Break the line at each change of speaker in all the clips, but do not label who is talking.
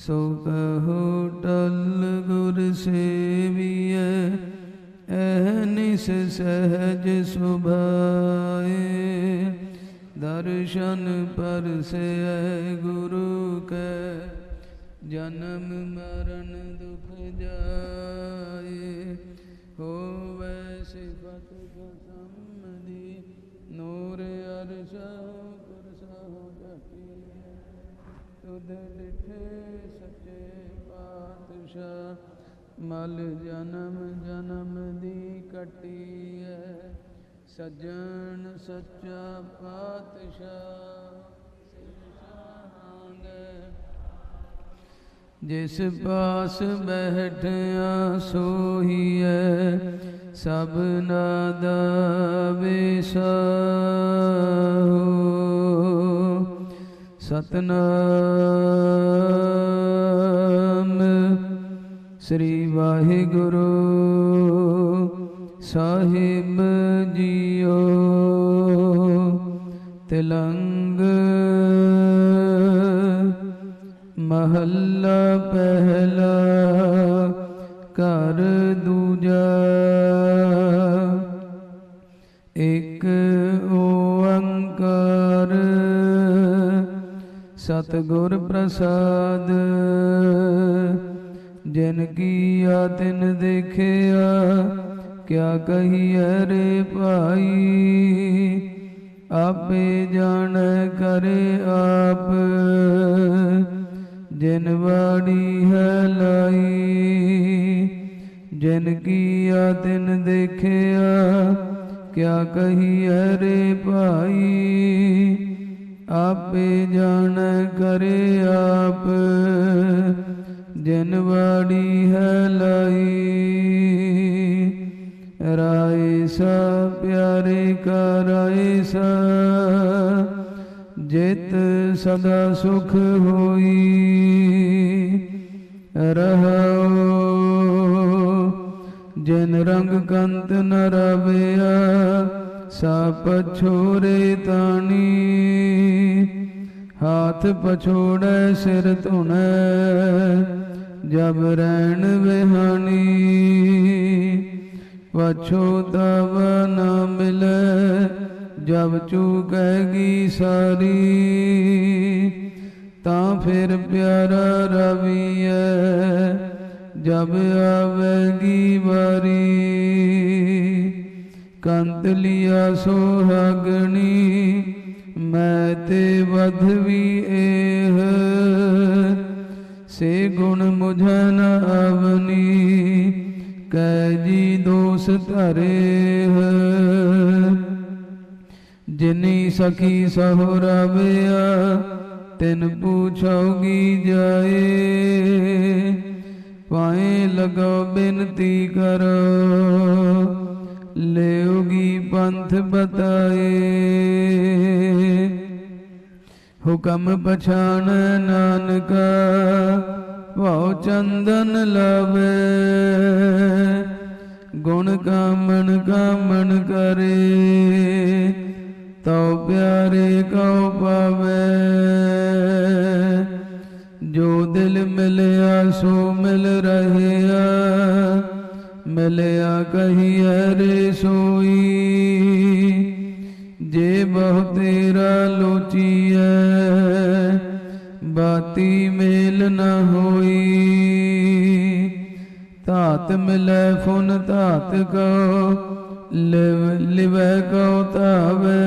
ਸੋ ਕਹੋ ਟਲ ਗੁਰ ਸੇਵੀਐ ਐਨਿਸ ਸਹਿਜ ਸੁਭਾਏ। ਦਰਸ਼ਨ ਪਰਸੈ ਗੁਰੂ ਕੈ, ਜਨਮ ਮਰਨ ਦੁਖ ਜਾਏ। ਹੋਵੇ ਸਿਫਤ ਸਮਦੀ ਮਲ ਜਨਮ ਜਨਮ ਦੀ ਕਟੀਐ ਸੱਜਣ ਸੱਚਾ ਪਾਤਸ਼ਾਹ। ਸਿਰਸਾਂਗੇ ਜਿਸ ਪਾਸ ਬੈਠਿਆ ਸੋਹੀਐ ਸਭਨਾ ਦਾ ਵਿਸਾਹੋ ਸਤਨਾਮ ਸ੍ਰੀ ਵਾਹਿਗੁਰੂ ਸਾਹਿਬ ਜੀਓ। ਤਿਲੰਗ ਮਹੱਲਾ ਪਹਿਲਾ ਕਰ ਦੂਜਾ। ਇਕ ਓੰਕਾਰ ਸਤਿਗੁਰ ਪ੍ਰਸਾਦ ਜਿਨ ਕੀਆ ਤਿਨ ਦੇਖਿਆ, ਕਿਆ ਕਹੀਐ ਰੇ ਭਾਈ? ਆਪੇ ਜਾਣ ਕਰੇ ਆਪ, ਜਿਨ ਵਾੜੀ ਹੈ ਲਾਈ ਜਿਨ ਕੀਆ ਤਿਨ ਦੇਖਿਆ, ਕਿਆ ਕਹੀਐ ਰੇ ਭਾਈ? ਆਪੇ ਜਾਣ ਕਰੇ ਆਪ ਜਨਵਾੜੀ ਹੈ ਲਾਈ, ਰਾਏ ਸਾ ਪਿਆਰੇ ਕਾ ਰਾਏ ਸਾ ਜਿਤ ਸਦਾ ਸੁਖ ਹੋਈ ਰਹੋ ਜਨ ਰੰਗ ਕੰਤ ਨ ਰਵਿਆ ਸਾ ਪਛੋਰੇ ਤਾਣੀ, ਹਾਥ ਪਛੋੜੈ ਸਿਰ ਧੁਣੈ ਜਬ ਰੈਣ ਵਿਹਾਨੀ ਪਛੋਤਵ ਨ ਮਿਲੈ, ਜਬ ਚੂਕੈਗੀ ਸਾਰੀ। ਤਾਂ ਫਿਰ ਪਿਆਰਾ ਰਵੀਐ, ਜਬ ਆਵੇਗੀ ਵਾਰੀ। ਕੰਤ ਲਿਆ ਸੋਹਾਗਣੀ ਮੈਂ ਤੇ ਵਧਵੀ ਧਰੇ ਜਿਨੀ ਸਖੀ ਸਹੁ ਰਵਿਆ, ਤਿਨ ਪੁਛੋਗੀ ਜਾਏ। ਪਾਏ ਲਗੋ ਬਿਨਤੀ ਕਰੋ ਲਿਓਗੀ ਪੰਥ ਬਤਾਏ। ਹੁਕਮ ਪਛਾਣ ਨਾਨਕਾ, ਭਉ ਚੰਦਨ ਲਵੇ। ਗੁਣ ਕਾਮਣ ਕਾਮਣ ਕਰੇ, ਤਉ ਪਿਆਰੇ ਕਉ ਪਾਵੇ ਜੋ ਦਿਲ ਮਿਲਿਆ, ਸੋ ਮਿਲ ਰਹਿਆ। ਮਿਲਿਆ ਕਹੀਐ ਰੇ ਸੋਈ। ਜੇ ਬਹੁ ਤੇਰਾ ਲੋਚੀਐ, ਬਾਤੀ ਮੇਲ ਨ ਹੋਈ। ਧਾਤ ਮਿਲੈ ਫੁਨ ਧਾਤ ਕੋ, ਲਿਵ, ਲਿਵੈ ਕੋ ਧਾਵੇ।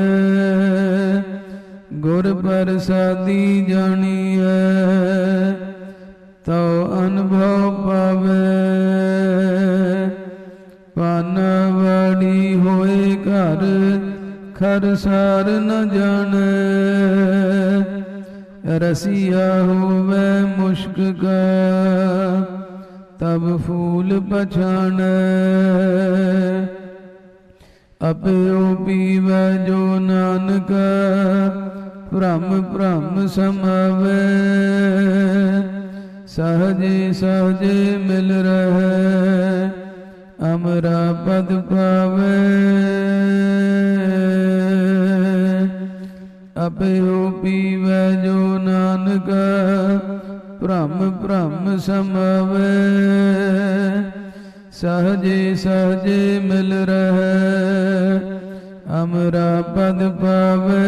ਗੁਰ ਪ੍ਰਸਾਦੀ ਜਾਣੀਐ, ਤਉ ਅਨੁਭਵ ਪਾਵੇ। ਪਾਨਵੜੀ ਹੋਏ ਘਰ, ਖਰ ਸਾਰ ਨ ਜਾਣੈ। ਰਸੀਆ ਹੋਵੇ ਮੁਸ਼ਕ ਕਾ ਤਬ ਫੂਲ ਪਛਾਣ। ਅਪਿਓ ਪੀਵੈ ਜੋ ਨਾਨਕ, ਭ੍ਰਮ ਭ੍ਰਮ ਸਮਾਵੇ। ਸਹਜੇ ਸਹਜੇ ਮਿਲ ਰਹੇ, ਅਮਰਾ ਪਦ ਪਾਵੇ ਅਪਿਓ ਪੀਵੈ
ਭ੍ਰਮ ਭ੍ਰਮ ਸਮਵੇ ਸਹਜੇ ਸਹਜੇ ਮਿਲ ਰਹਿ ਅਮਰਾ ਪਦ ਪਾਵੇ।